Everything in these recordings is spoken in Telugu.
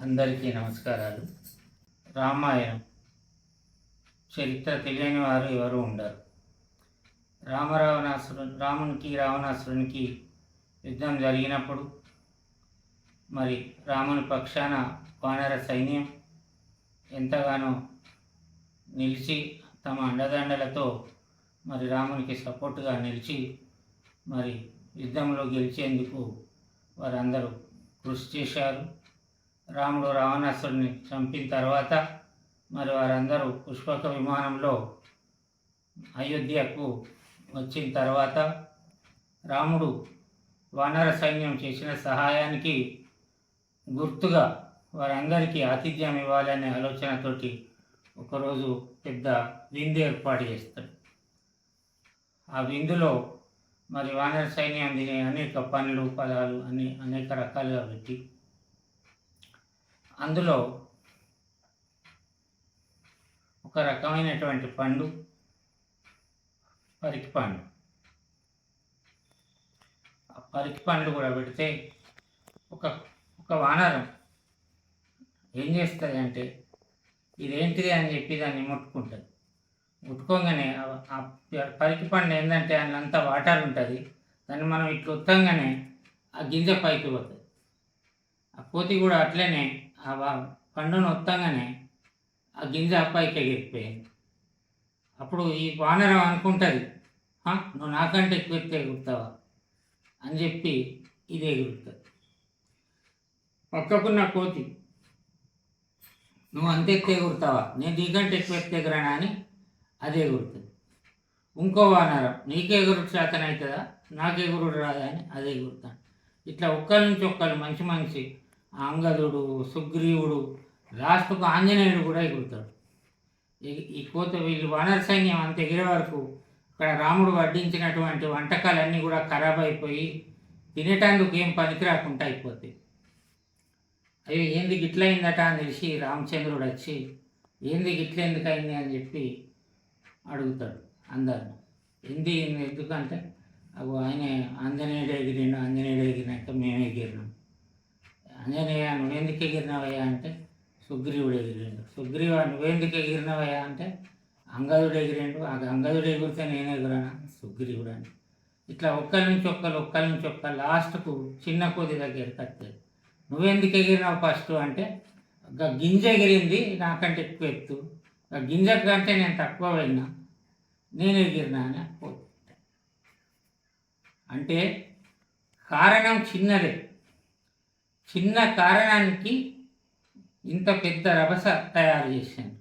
అందరికీ నమస్కారాలు. రామాయణం. చరిత్ర తెలియని వారు ఎవరు ఉండరు. రామరావణాసురు రామునికి రావణాసురునికి యుద్ధం జరిగినప్పుడు మరి రాముని పక్షాన వానర సైన్యం ఎంతగానో నిలిచి తమ అండదండలతో మరి రామునికి సపోర్టుగా నిలిచి మరి యుద్ధంలో గెలిచేందుకు వారందరూ కృషి చేశారు. రాముడు రావణాసుడిని చంపిన తర్వాత మరి వారందరూ పుష్పక విమానంలో అయోధ్యకు వచ్చిన తర్వాత రాముడు వానర సైన్యం చేసిన సహాయానికి గుర్తుగా వారందరికీ ఆతిథ్యం ఇవ్వాలనే ఆలోచనతోటి ఒకరోజు పెద్ద విందు ఏర్పాటు చేస్తాడు. ఆ విందులో మరి వానర సైన్యం తినే అనేక పండ్లు ఫలాలు అన్ని అనేక రకాలుగా పెట్టి అందులో ఒక రకమైనటువంటి పండు పరికి పండు ఆ పరికి పండు కూడా పెడితే ఒక ఒక వానరం ఏం చేస్తుంది అంటే ఇదేంటిది అని చెప్పి దాన్ని ముట్టుకుంటుంది. ముట్టుకోగానే ఆ- పరికి పండు ఏంటంటే అంతా వాటర్ ఉంటుంది. దాన్ని మనం ఇట్లా ఉత్తంగానే ఆ గింజ పైకి పోతుంది. ఆ కోతి కూడా అట్లనే ఆ పండును వస్తాగానే ఆ గింజ అబ్బాయికి ఎగిరిపోయింది అప్పుడు ఈ వానరం అనుకుంటుంది నువ్వు నాకంటే ఎక్కువ ఎత్తు ఎగురుతావా? అని చెప్పి ఇది ఎగురుతుంది. పక్కకున్న కోతి నువ్వు అంత ఎత్తు ఎగురుతావా? నేను నీకంటే ఎక్కువ ఎత్తు ఎగురానా? అని అది ఎగురుతుంది. ఇంకో వానరం నీకే ఎగురు శాతం అవుతుందా నాకు ఎగురుడు రాదా? అని అది ఎగురుతాను ఇట్లా ఒక్కరి నుంచి ఒక్కరు మంచి మంచి అంగదుడు సుగ్రీవుడు లాస్ట్కు ఆంజనేయుడు కూడా ఎగురుతాడు. ఇకపోతే వీళ్ళు వానర సైన్యం అంత ఎగిరే వరకు ఇక్కడ రాముడు వడ్డించినటువంటి వంటకాలన్నీ కూడా ఖరాబ్ అయిపోయి తినేటందుకు ఏం పనికి రాకుండా అయిపోతాయి. అయ్యో ఏంది గిట్లయిందట అని తెలిసి రామచంద్రుడు వచ్చి ఏంది గిట్ల ఎందుకు అయింది అని చెప్పి అడుగుతాడు అందరిని. ఏంది ఎందుకంటే అగో ఆయన ఆంజనేయుడు ఎగిరిండు ఆంజనేయుడు ఎగిరినాక మేము ఎగిరినాం ఆంజనేయ నువ్వెందుకు ఎగిరినావయ్యా అంటే సుగ్రీవుడు ఎగిరిండు. సుగ్రీవ నువ్వెందుకు ఎగిరినావయ్యా అంటే అంగదుడు ఎగిరిండు. ఆ అంగదుడు ఎగిరితే నేను ఎగురానా? సుగ్రీవుడు అని ఇట్లా ఒక్కరి నుంచి ఒక్కరు ఒక్కరి నుంచి ఒక్క లాస్ట్కు చిన్న కోతి దగ్గరికి వస్తుంది నువ్వెందుకు ఎగిరినావు ఫస్ట్ అంటే గింజ ఎగిరింది నాకంటే ఎక్కువ ఎత్తు. ఆ గింజ కంటే నేను తక్కువ వెళ్ళినా నేను ఎగిరినా అని అంటే కారణం చిన్నదే. చిన్న కారణానికి ఇంత పెద్ద రభస తయారు చేశాను.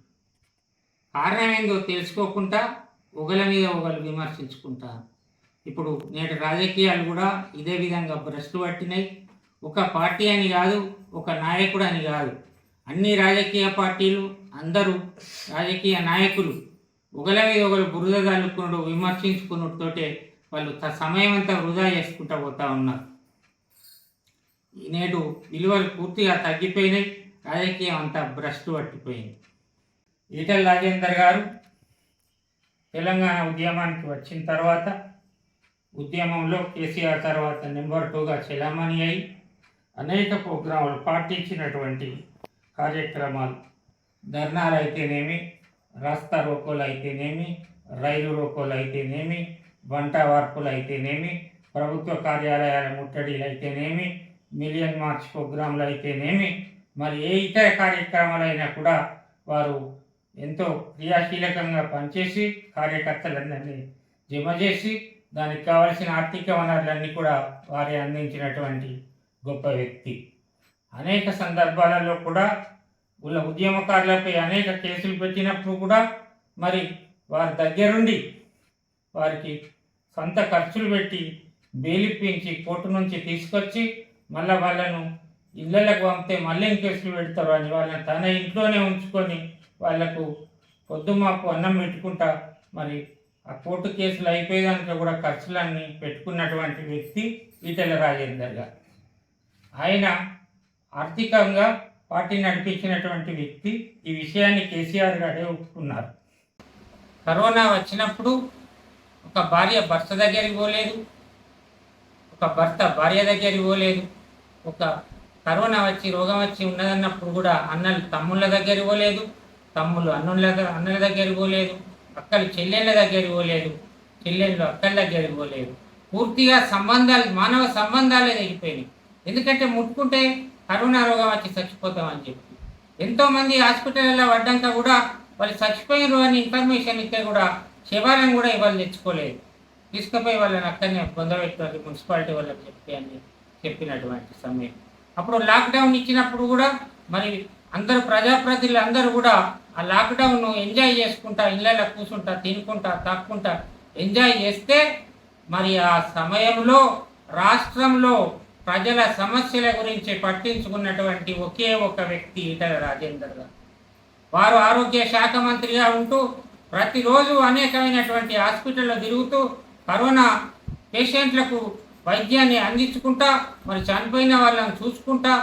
కారణం ఏందో తెలుసుకోకుండా ఒకల మీద ఒకరు విమర్శించుకుంటారు ఇప్పుడు నేటి రాజకీయాలు కూడా ఇదే విధంగా భ్రష్టు పట్టినాయి. ఒక పార్టీ అని కాదు ఒక నాయకుడు అని కాదు. అన్ని రాజకీయ పార్టీలు అందరూ రాజకీయ నాయకులు. ఒకల మీద ఒకరు బురద తల్లుకున్నాడు విమర్శించుకున్నతోటే వాళ్ళు సమయం అంతా వృధా చేసుకుంటూ పోతా ఉన్నారు. నేడు విలువలు పూర్తిగా తగ్గిపోయినాయి. రాజకీయం అంతా భ్రష్టు పట్టిపోయింది. ఈటల రాజేందర్ గారు తెలంగాణ ఉద్యమానికి వచ్చిన తర్వాత ఉద్యమంలో కేసీఆర్ తర్వాత నెంబర్ టూగా చెలామణి అయి అనేక ప్రోగ్రాములు పాటించినటువంటి కార్యక్రమాలు. ధర్నాలు అయితేనేమి రాస్తా రోకోలు అయితేనేమి రైలు రోకోలు అయితేనేమి వంట వార్పులు అయితేనేమి ప్రభుత్వ కార్యాలయాల ముట్టడిలు అయితేనేమి మిలియన్ మార్చ్ ప్రోగ్రాంలు అయితేనేమి మరి ఏ ఇతర కార్యక్రమాలైనా కూడా వారు ఎంతో క్రియాశీలకంగా పనిచేసి కార్యకర్తలందరినీ జమ చేసి దానికి కావలసిన ఆర్థిక వనరులన్నీ కూడా వారే అందించినటువంటి గొప్ప వ్యక్తి. అనేక సందర్భాలలో కూడా ఉల్ల ఉద్యమకారులపై అనేక కేసులు పెట్టినప్పుడు కూడా మరి వారి దగ్గరుండి వారికి సొంత ఖర్చులు పెట్టి బెయిలిప్పించి కోర్టు నుంచి తీసుకొచ్చి మళ్ళీ వాళ్ళను ఇళ్ళలకు పంపితే మళ్ళీ ఇంకేసులు పెడతారు అని వాళ్ళని తన ఇంట్లోనే ఉంచుకొని వాళ్ళకు పొద్దుమాపు అన్నం పెట్టుకుంటా మరి ఆ కోర్టు కేసులు అయిపోయేదానికి కూడా ఖర్చులన్నీ పెట్టుకున్నటువంటి వ్యక్తి ఈటెల రాజేందర్ గారు. ఆయన ఆర్థికంగా పార్టీ నడిపించినటువంటి వ్యక్తి ఈ విషయాన్ని కేసీఆర్ గారే ఒప్పుకున్నారు. కరోనా వచ్చినప్పుడు ఒక భార్య భర్త దగ్గరికి పోలేదు ఒక భర్త భార్య దగ్గరికి పోలేదు. ఒక కరోనా వచ్చి రోగం వచ్చి ఉన్నదన్నప్పుడు కూడా అన్నలు తమ్ముళ్ళ దగ్గర పోలేదు తమ్ముళ్ళు అన్నుల అన్నల దగ్గర పోలేదు అక్కలు చెల్లెళ్ళ దగ్గర పోలేదు చెల్లెళ్ళు అక్కల దగ్గర పోలేదు. పూర్తిగా సంబంధాలు మానవ సంబంధాలే తగ్గిపోయినాయి ఎందుకంటే ముట్టుకుంటే కరోనా రోగం వచ్చి చచ్చిపోతామని చెప్పి. ఎంతోమంది హాస్పిటల్లో పడ్డాక కూడా వాళ్ళు చచ్చిపోయినారు అని ఇన్ఫర్మేషన్ ఇస్తే కూడా శవాలను కూడా ఇవాళ తెచ్చుకోలేదు. తీసుకుపోయి వాళ్ళని అక్కడనే పొందబెట్టాలి మున్సిపాలిటీ వాళ్ళకి చెప్పి అని చెప్పి. చెప్పినటువంటి సమయం. అప్పుడు లాక్డౌన్ ఇచ్చినప్పుడు కూడా మరి అందరు ప్రజాప్రతినిధులు అందరూ కూడా ఆ లాక్డౌన్ను ఎంజాయ్ చేసుకుంటా ఇళ్ళలో కూర్చుంటా తినుకుంటా తాక్కుంటా ఎంజాయ్ చేస్తే మరి ఆ సమయంలో రాష్ట్రంలో ప్రజల సమస్యల గురించి పట్టించుకున్నటువంటి ఒకే ఒక వ్యక్తి ఈటల రాజేందర్ గారు. వారు ఆరోగ్య శాఖ మంత్రిగా ఉంటూ ప్రతిరోజు అనేకమైనటువంటి హాస్పిటల్లో తిరుగుతూ కరోనా పేషెంట్లకు వైద్యాన్ని అందించుకుంటా మరి చనిపోయిన వాళ్ళని చూసుకుంటా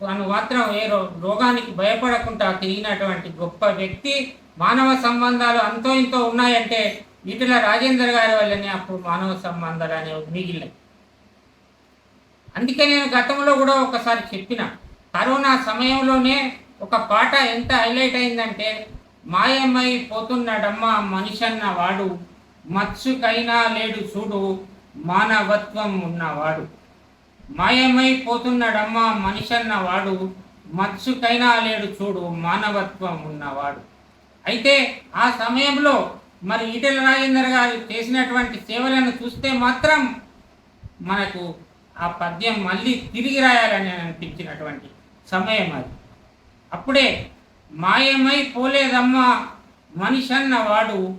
తను మాత్రం ఏ రో- రోగానికి భయపడకుండా తిరిగినటువంటి గొప్ప వ్యక్తి. మానవ సంబంధాలు అంతో ఇంతో ఉన్నాయంటే ఈటల రాజేందర్ గారి వల్లనే అప్పుడు మానవ సంబంధాలు అనేవి మిగిలినాయి. అందుకే నేను గతంలో కూడా ఒకసారి చెప్పిన కరోనా సమయంలోనే ఒక పాట ఎంత హైలైట్ అయిందంటే మాయమై పోతున్నాడమ్మా మనిషన్న వాడు మత్స్సుకైనా లేడు చూడు మానవత్వం ఉన్నవాడు. మాయమై పోతున్నాడమ్మా మనిషన్న మత్స్సుకైనా లేడు చూడు మానవత్వం ఉన్నవాడు. అయితే ఆ సమయంలో మరి ఈటెల రాజేందర్ గారు చేసినటువంటి సేవలను చూస్తే మాత్రం మనకు ఆ పద్యం మళ్ళీ తిరిగి రాయాలని అనిపించినటువంటి సమయం అది. అప్పుడే మాయమై పోలేదమ్మా మనిషన్నవాడు.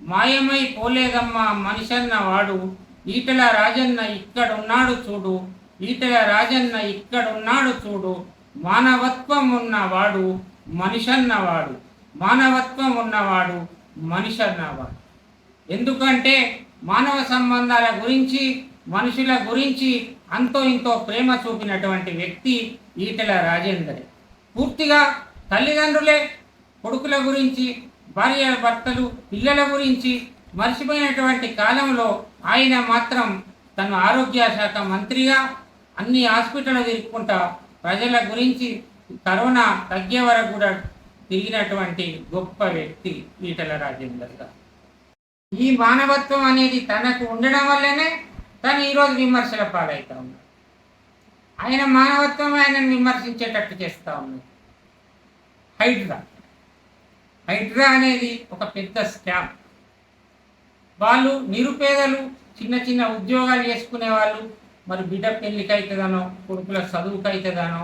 మాయమై పోలేదమ్మా మనిషన్నవాడు. ఈటల రాజన్న ఇక్కడున్నాడు చూడు ఈటల రాజన్న ఇక్కడున్నాడు చూడు. మానవత్వం ఉన్నవాడు మనిషన్నవాడు మానవత్వం ఉన్నవాడు మనిషన్నవాడు. ఎందుకంటే మానవ సంబంధాల గురించి మనుషుల గురించి అంతో ఇంతో ప్రేమ చూపినటువంటి వ్యక్తి ఈటల రాజేందర్. పూర్తిగా తల్లిదండ్రులే కొడుకుల గురించి భార్య భర్తలు పిల్లల గురించి మర్చిపోయినటువంటి కాలంలో ఆయన మాత్రం తన ఆరోగ్య శాఖ మంత్రిగా అన్ని హాస్పిటల్ తిరుగుకుంటా ప్రజల గురించి కరోనా తగ్గే వరకు కూడా తిరిగినటువంటి గొప్ప వ్యక్తి ఈటల రాజేందర్ గారు. ఈ మానవత్వం అనేది తనకు ఉండడం వల్లనే తను ఈరోజు విమర్శల పాలవుతా ఉన్నాడు. ఆయన మానవత్వం ఆయనను విమర్శించేటట్టు చేస్తూ ఉన్నాడు. హైడ్రా. హైడ్రా అనేది ఒక పెద్ద స్కామ్. వాళ్ళు నిరుపేదలు చిన్న చిన్న ఉద్యోగాలు చేసుకునే వాళ్ళు మరి బిడ్డ పెళ్ళికి అవుతుందనో కొడుకుల చదువుకి అవుతుందనో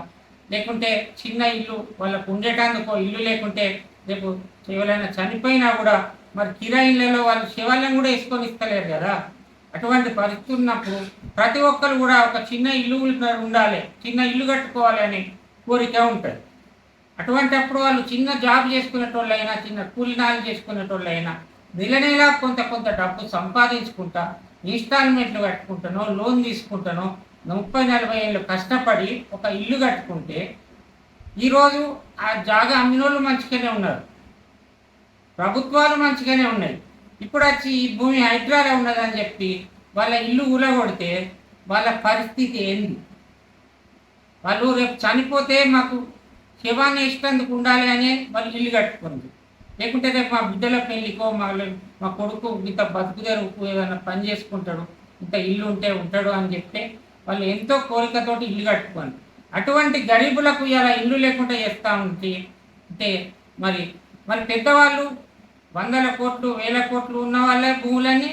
లేకుంటే చిన్న ఇల్లు వాళ్ళకు ఉండేటందుకు ఇల్లు లేకుంటే రేపు ఎవరైనా చనిపోయినా కూడా మరి కిరాయిళ్ళలో వాళ్ళు శివాలయం కూడా వేసుకొని ఇస్తలేరు కదా. అటువంటి పరిస్థితి ఉన్నప్పుడు ప్రతి ఒక్కరు కూడా ఒక చిన్న ఇల్లు ఉండాలి చిన్న ఇల్లు కట్టుకోవాలి అని కోరిక ఉంటుంది. అటువంటి అప్పుడు వాళ్ళు చిన్న జాబ్ చేసుకునేటోళ్ళైనా చిన్న కూలినాలు చేసుకునేటోళ్ళైనా నెల నెల కొంత కొంత డబ్బు సంపాదించుకుంటా ఇన్స్టాల్మెంట్లు కట్టుకుంటానో లోన్ తీసుకుంటానో ముప్పై నలభై ఏళ్ళు కష్టపడి ఒక ఇల్లు కట్టుకుంటే ఈరోజు ఆ జాగా అమ్మినోళ్ళు మంచిగానే ఉన్నారు ప్రభుత్వాలు మంచిగానే ఉన్నాయి. ఇప్పుడు వచ్చి ఈ భూమి హైడ్రాలో ఉన్నదని చెప్పి వాళ్ళ ఇల్లు ఊలగొడితే వాళ్ళ పరిస్థితి ఏంది? వాళ్ళు రేపు చనిపోతే మాకు శివాన్ని ఇష్టందుకు ఉండాలి అని వాళ్ళు ఇల్లు కట్టుకుంది. లేకుంటే రేపు మా బిడ్డల పెళ్ళికో మా మా కొడుకు ఇంత బతుకుదెరుకు ఏదైనా పని చేసుకుంటాడు ఇంత ఇల్లు ఉంటే ఉంటాడు అని చెప్తే వాళ్ళు ఎంతో కోరికతోటి ఇల్లు కట్టుకోండి. అటువంటి గరీబులకు ఇలా ఇల్లు లేకుండా చేస్తూ ఉంటే అంటే మరి మరి పెద్దవాళ్ళు వందల కోట్లు వేల కోట్లు ఉన్న వాళ్ళ భూములని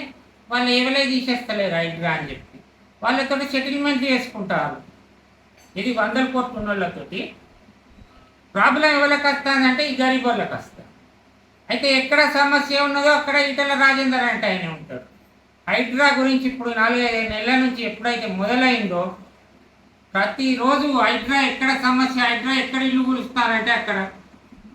వాళ్ళు ఏవలే తీసేస్తలేరు హైడ్రా అని చెప్పి. వాళ్ళతో సెటిల్మెంట్ చేసుకుంటారు. ఇది వందల కోట్లు ఉన్న వాళ్ళతోటి ప్రాబ్లం ఎవరికి వస్తుందంటే ఈ గరీబ్ వాళ్ళకి వస్తుంది. అయితే ఎక్కడ సమస్య ఉన్నదో అక్కడ ఈటల రాజేందర్ అంటే ఆయన ఉంటాడు. హైడ్రా గురించి ఇప్పుడు నాలుగైదు నెలల నుంచి ఎప్పుడైతే మొదలైందో ప్రతిరోజు హైడ్రా ఎక్కడ సమస్య హైడ్రా ఎక్కడ ఇల్లు కూలుస్తారంటే అక్కడ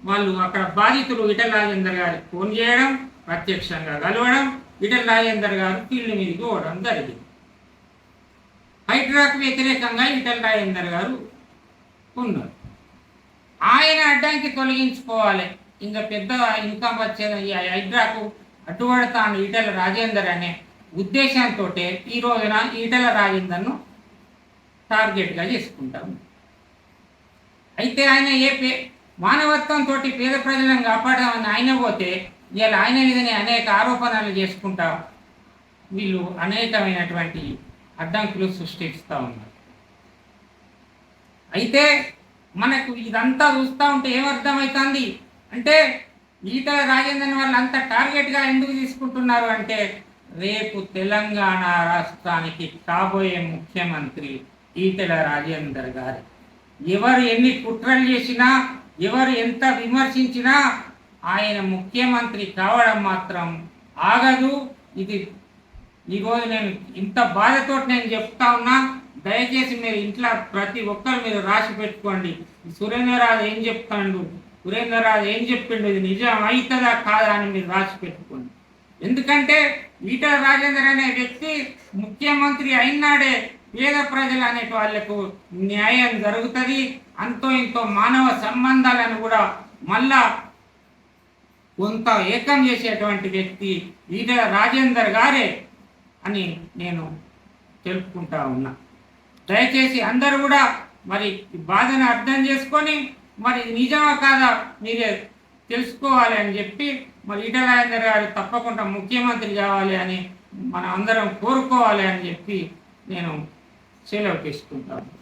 వాళ్ళు అక్కడ బాధితులు ఈటల రాజేందర్ గారికి ఫోన్ చేయడం ప్రత్యక్షంగా కలవడం ఈటల రాజేందర్ గారు ఫీల్డ్ మీదకి పోవడం జరిగింది. హైడ్రాకు వ్యతిరేకంగా ఈటల రాజేందర్ గారు ఉన్నారు. ఆయన అడ్డంకి తొలగించుకోవాలి. ఇంకా పెద్ద ఇన్కమ్ వచ్చేది ఈ హైడ్రాకు అడ్డుపడతాను ఈటల రాజేందర్ అనే ఉద్దేశంతో ఈ రోజున ఈటల రాజేందర్ను టార్గెట్గా చేసుకుంటాము. అయితే ఆయన ఏ పే మానవత్వంతో పేద ప్రజలను కాపాడమని ఆయన పోతే ఇవాళ ఆయన మీదనే అనేక ఆరోపణలు చేసుకుంటా వీళ్ళు అనేకమైనటువంటి అడ్డంకులు సృష్టిస్తూ ఉన్నారు. అయితే మనకు ఇదంతా చూస్తూ ఉంటే ఏమర్థమవుతుంది అంటే ఈటల రాజేందర్ వాళ్ళు అంత టార్గెట్గా ఎందుకు తీసుకుంటున్నారు అంటే రేపు తెలంగాణ రాష్ట్రానికి కాబోయే ముఖ్యమంత్రి ఈటల రాజేందర్ గారు. ఎవరు ఎన్ని కుట్రలు చేసినా ఎవరు ఎంత విమర్శించినా ఆయన ముఖ్యమంత్రి కావడం మాత్రం ఆగదు. ఇది ఈరోజు నేను ఇంత బాధతో నేను చెప్తా ఉన్నా. దయచేసి మీరు ఇంట్లో ప్రతి ఒక్కరు మీరు రాసి పెట్టుకోండి. సురేంద్రరాజు ఏం చెప్తాడు? సురేంద్రరాజు ఏం చెప్పిండు? ఇది నిజం అవుతుందా కాదా అని మీరు రాసి పెట్టుకోండి. ఎందుకంటే ఈటల రాజేందర్ అనే వ్యక్తి ముఖ్యమంత్రి అయినాడే పేద ప్రజలు అనే వాళ్ళకు న్యాయం జరుగుతుంది. అంతో ఇంతో మానవ సంబంధాలను కూడా మళ్ళా కొంత ఏకం చేసేటువంటి వ్యక్తి ఈటల రాజేందర్ గారే అని నేను తెలుపుకుంటా ఉన్నా. దయచేసి అందరు కూడా మరి ఈ బాధను అర్థం చేసుకొని మరి ఇది నిజమా కాదా మీరే తెలుసుకోవాలి అని చెప్పి మరి ఈటల గారు తప్పకుండా ముఖ్యమంత్రి కావాలి అని మన అందరం కోరుకోవాలి అని చెప్పి నేను సెలవు తీసుకుంటాను.